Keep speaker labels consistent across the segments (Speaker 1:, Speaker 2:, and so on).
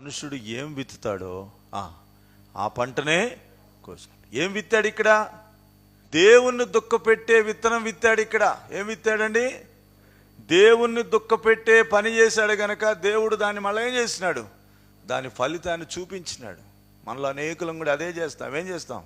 Speaker 1: మనుషుడు ఏం విత్తుతాడో ఆ, ఆ పంటనే కోసుకుంటాడు. ఏం విత్తాడు ఇక్కడ? దేవుణ్ణి దుఃఖపెట్టే విత్తనం విత్తాడు ఇక్కడ. ఏం విత్తాడండి? దేవుణ్ణి దుఃఖపెట్టే పని చేశాడు గనక దేవుడు దాన్ని మళ్ళీ ఏం చేసినాడు దాని ఫలితాన్ని చూపించినాడు. మనలో అనేకులం కూడా అదే చేస్తాం. ఏం చేస్తాం?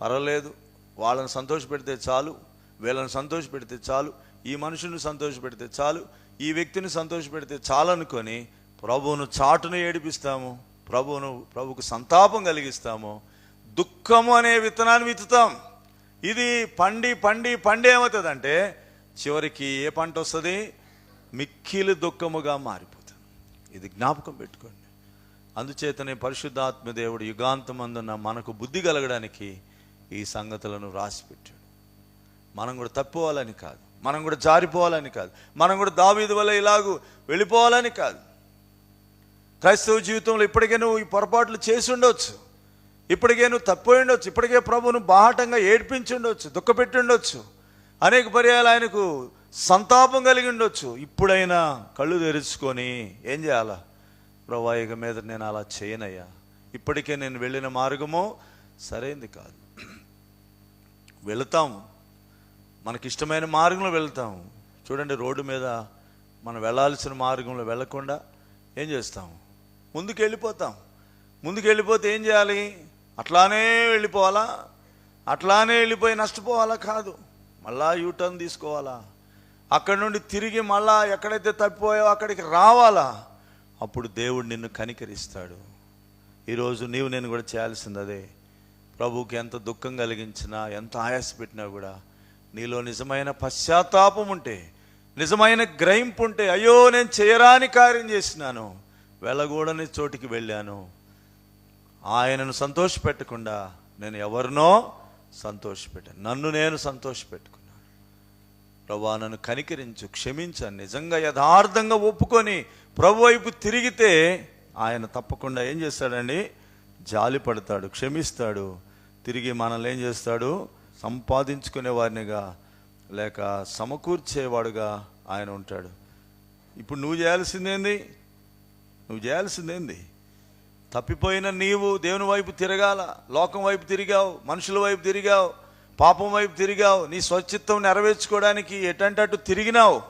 Speaker 1: పర్వాలేదు. వాళ్ళని సంతోషపెడితే చాలు. వీళ్ళని సంతోషపెడితే చాలు. ఈ మనుషుని సంతోషపెడితే చాలు. ఈ వ్యక్తిని సంతోషపెడితే చాలు అనుకొని ప్రభువును చాటును ఏడిపిస్తాము ప్రభువును ప్రభుకు సంతాపం కలిగిస్తాము. దుఃఖము అనే విత్తనాన్ని విత్తుతాం. ఇది పండి పండి పండి ఏమవుతుందంటే చివరికి ఏ పంట వస్తుంది? మిక్కిలి దుఃఖముగా మారిపోతుంది. ఇది జ్ఞాపకం పెట్టుకోండి. అందుచేతనే పరిశుద్ధాత్మదేవుడు యుగాంతమందున్న మనకు బుద్ధి కలగడానికి ఈ సంగతులను రాసిపెట్టాడు. మనం కూడా తప్పుకోవాలని కాదు. మనం కూడా జారిపోవాలని కాదు. మనం కూడా దావీదు వల్ల ఇలాగూ వెళ్ళిపోవాలని కాదు. క్రైస్తవ జీవితంలో ఇప్పటికే నువ్వు ఈ పొరపాట్లు చేసి ఉండొచ్చు. ఇప్పటికే నువ్వు తప్పిపోయి ఉండొచ్చు. ఇప్పటికే ప్రభువును బాహటంగా ఏడ్పించి ఉండొచ్చు దుఃఖపెట్టి ఉండొచ్చు. అనేక పర్యాలు ఆయనకు సంతాపం కలిగి ఉండొచ్చు. ఇప్పుడైనా కళ్ళు తెరుచుకొని ఏం చేయాలా? ప్రభా ఇక మీద నేను అలా చేయనయ్యా. ఇప్పటికే నేను వెళ్ళిన మార్గము సరైంది కాదు. వెళతాము మనకిష్టమైన మార్గంలో వెళతాము చూడండి రోడ్డు మీద మనం వెళ్ళాల్సిన మార్గంలో వెళ్ళకుండా ఏం చేస్తాము ముందుకు వెళ్ళిపోతాం ముందుకు వెళ్ళిపోతే ఏం చేయాలి? అట్లానే వెళ్ళిపోవాలా? అట్లానే వెళ్ళిపోయి నష్టపోవాలా కాదు. మళ్ళా యూటర్న్ తీసుకోవాలా? అక్కడి నుండి తిరిగి మళ్ళా ఎక్కడైతే తప్పిపోయావో అక్కడికి రావాలా? అప్పుడు దేవుడు నిన్ను కనికరిస్తాడు. ఈరోజు నీవు నేను కూడా చేయాల్సింది అదే. ప్రభువుకి ఎంత దుఃఖం కలిగించినా ఎంత ఆయాస పెట్టినా కూడా నీలో నిజమైన పశ్చాత్తాపం ఉంటే నిజమైన గ్రహింపు ఉంటే అయ్యో నేను చేయరాని కార్యం చేసినాను. వెళ్ళగూడని చోటికి వెళ్ళాను. ఆయనను సంతోషపెట్టకుండా నేను ఎవరినో సంతోషపెట్టాను. నన్ను నేను సంతోషపెట్టుకున్నాను. ప్రభా నన్ను కనికరించు క్షమించాను నిజంగా యథార్థంగా ఒప్పుకొని ప్రభు వైపు తిరిగితే ఆయన తప్పకుండా ఏం చేస్తాడండి? జాలి పడతాడు క్షమిస్తాడు. తిరిగి మనల్ని ఏం చేస్తాడు? సంపాదించుకునే వారినిగా లేక సమకూర్చేవాడుగా ఆయన ఉంటాడు. ఇప్పుడు నువ్వు చేయాల్సిందేంది? నువ్వు చేయాల్సిందేంది? తప్పిపోయిన నీవు దేవుని వైపు తిరగాల లోకం వైపు తిరిగావు మనుషుల వైపు తిరిగావు పాపం వైపు తిరిగావు నీ స్వచ్ఛత్వం నెరవేర్చుకోవడానికి ఎటంటే అటు తిరిగినావు.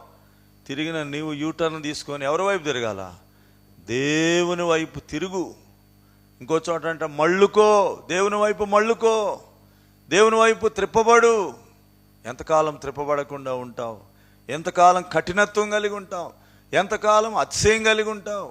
Speaker 1: తిరిగిన నీవు యూటర్న్ తీసుకొని ఎవరి వైపు తిరగాల? దేవుని వైపు తిరుగు. ఇంకో చోట అంట మళ్ళుకో దేవుని వైపు మళ్ళుకో దేవుని వైపు త్రిప్పబడు. ఎంతకాలం త్రిప్పబడకుండా ఉంటావు? ఎంతకాలం కఠినత్వం కలిగి ఉంటావు? ఎంతకాలం అతిశయం కలిగి ఉంటావు?